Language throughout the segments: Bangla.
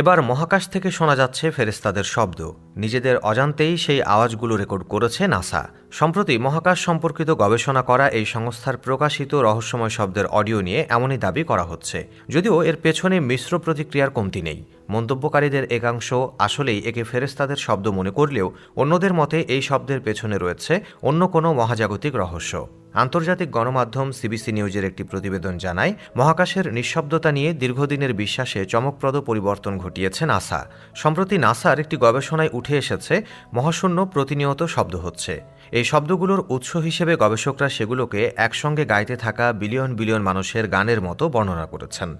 এবার মহাকাশ থেকে শোনা যাচ্ছে ফেরেস্তাদের শব্দ। নিজেদের অজান্তেই সেই আওয়াজগুলো রেকর্ড করেছে নাসা। সম্প্রতি মহাকাশ সম্পর্কিত গবেষণা করা এই সংস্থার প্রকাশিত রহস্যময় শব্দের অডিও নিয়ে এমনই দাবি করা হচ্ছে। যদিও এর পেছনে মিশ্র প্রতিক্রিয়ার কমতি নেই। মন্তব্যকারীদের একাংশ আসলেই একে ফেরেস্তাদের শব্দ মনে করলেও অন্যদের মতে এই শব্দের পেছনে রয়েছে অন্য কোনো মহাজাগতিক রহস্য। আন্তর্জাতিক গণমাধ্যম সিবিসি নিউজের একটি প্রতিবেদন জানায়, মহাকাশের নিঃশব্দতা নিয়ে দীর্ঘদিনের বিশ্বাসে চমকপ্রদ পরিবর্তন ঘটিয়েছে নাসা। সম্প্রতি নাসার একটি গবেষণায় উঠে এসেছে, মহাশূন্য প্রতিনিয়ত শব্দ হচ্ছে। এই শব্দগুলোর উৎস হিসেবে গবেষকরা সেগুলোকে একসঙ্গে গাইতে থাকা বিলিয়ন বিলিয়ন মানুষের গানের মতো বর্ণনা করেছেন।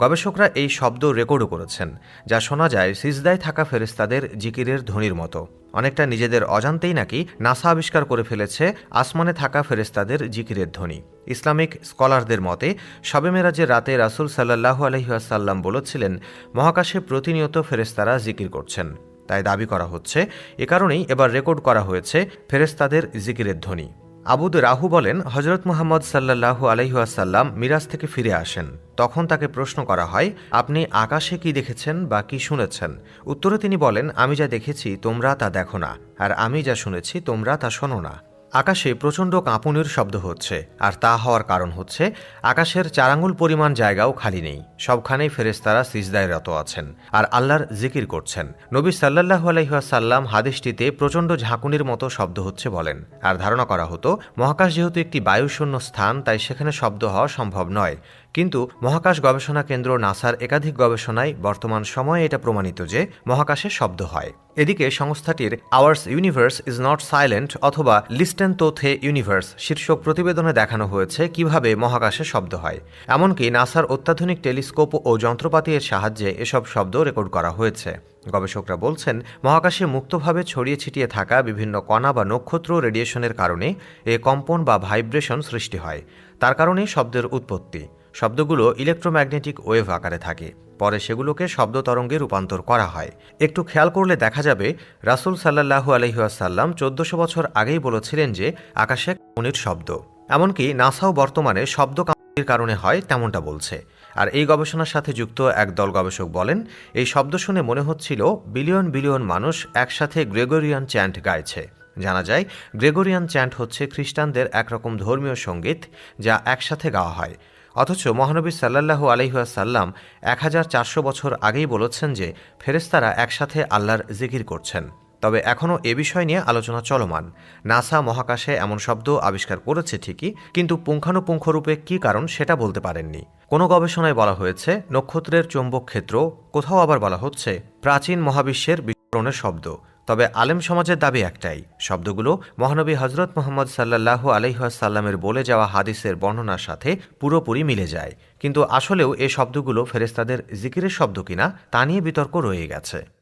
গবেষকরা এই শব্দ রেকর্ডও করেছেন, যা শোনা যায় সিজদায় থাকা ফেরেস্তাদের জিকিরের ধ্বনির মতো। অনেকটা নিজেদের অজান্তেই নাকি নাসা আবিষ্কার করে ফেলেছে আসমানে থাকা ফেরেস্তাদের জিকিরের ধ্বনি। ইসলামিক স্কলারদের মতে, শবে মেরাজের রাতে রাসুল সাল্লাহ আলহিহাসাল্লাম বলেছিলেন, মহাকাশে প্রতিনিয়ত ফেরেস্তারা জিকির করছেন। তাই দাবি করা হচ্ছে। এ কারণেই এবার রেকর্ড করা হয়েছে ফেরেস্তাদের জিকিরের ধ্বনি। আবুদ রাহু বলেন হজরত মোহাম্মদ সাল্লাহু আলহিহাসাল্লাম মিরাজ থেকে ফিরে আসেন। তখন তাকে প্রশ্ন করা হয়, আপনি আকাশে কি দেখেছেন বা কি শুনেছেন? উত্তরে তিনি বলেন, আমি যা দেখেছি তোমরা তা দেখো না, আর আমি যা শুনেছি তোমরা তা শোনো না। আকাশে প্রচণ্ড কাঁপুনির শব্দ হচ্ছে, আর তা হওয়ার কারণ হচ্ছে, আকাশের চারাঙ্গুল পরিমাণ জায়গাও খালি নেই। সবখানেই ফেরেস্তারা সিজদায় রত আছেন, আর আল্লাহর জিকির করছেন। নবী সাল্লাহ আলহিহাসাল্লাম হাদিসটিতে প্রচণ্ড ঝাঁকুনির মতো শব্দ হচ্ছে বলেন। আর ধারণা করা হতো, মহাকাশ যেহেতু একটি বায়ুশূন্য স্থান, তাই সেখানে শব্দ হওয়া সম্ভব নয়। কিন্তু মহাকাশ গবেষণা কেন্দ্র নাসার একাধিক গবেষণায় বর্তমান সময়ে এটা প্রমাণিত যে মহাকাশে শব্দ হয়। এদিকে সংস্থাটির ours universe is not silent অথবা লিস্টেন তোথে ইউনিভার্স শীর্ষক প্রতিবেদনে দেখানো হয়েছে কীভাবে মহাকাশে শব্দ হয়। এমনকি নাসার অত্যাধুনিক টেলিস্কোপ ও যন্ত্রপাতি এর সাহায্যে এসব শব্দ রেকর্ড করা হয়েছে। গবেষকরা বলছেন, মহাকাশে মুক্তভাবে ছড়িয়ে ছিটিয়ে থাকা বিভিন্ন কণা বা নক্ষত্র রেডিয়েশনের কারণে এ কম্পন বা ভাইব্রেশন সৃষ্টি হয়। তার কারণেই শব্দের উৎপত্তি। শব্দগুলো ইলেকট্রোম্যাগনেটিক ওয়েভ আকারে থাকে। পরে সেগুলোকে শব্দ তরঙ্গে রূপান্তর করা হয়। একটু খেয়াল করলে দেখা যাবে, রাসুল সাল্লাহু আলহিহাসাল্লাম চোদ্দশো বছর আগেই বলেছিলেন যে, আকাশে কাঁপুনির শব্দ। এমনকি নাসাও বর্তমানে শব্দ কাঁপুনির কারণে হয় তেমনটা বলছে। আর এই গবেষণার সাথে যুক্ত এক দল গবেষক বলেন, এই শব্দ শুনে মনে হচ্ছিল বিলিয়ন বিলিয়ন মানুষ একসাথে গ্রেগরিয়ান চ্যান্ট গাইছে। জানা যায়, গ্রেগরিয়ান চ্যান্ট হচ্ছে খ্রিস্টানদের একরকম ধর্মীয় সংগীত যা একসাথে গাওয়া হয়। অথচ মহানবী সাল্লাহু আলহিহাসাল্লাম এক হাজার চারশো বছর আগেই বলেছেন যে ফেরেস্তারা একসাথে আল্লাহর জিকির করছেন। তবে এখনও এ বিষয় নিয়ে আলোচনা চলমান। নাসা মহাকাশে এমন শব্দ আবিষ্কার করেছে ঠিকই, কিন্তু পুঙ্খানুপুঙ্খরূপে কী কারণ সেটা বলতে পারেননি। কোনো গবেষণায় বলা হয়েছে, নক্ষত্রের চৌম্বক ক্ষেত্র, কোথাও আবার বলা হচ্ছে, প্রাচীন মহাবিশ্বের বিস্ফোরণের শব্দ। তবে আলেম সমাজের দাবি একটাই, শব্দগুলো মহানবী হজরত মোহাম্মদ সাল্লাহ আলহাসাল্লামের বলে যাওয়া হাদিসের বর্ণনার সাথে পুরোপুরি মিলে যায়। কিন্তু আসলেও এ শব্দগুলো ফেরেস্তাদের জিকিরের শব্দ কিনা তা নিয়ে বিতর্ক রয়ে গেছে।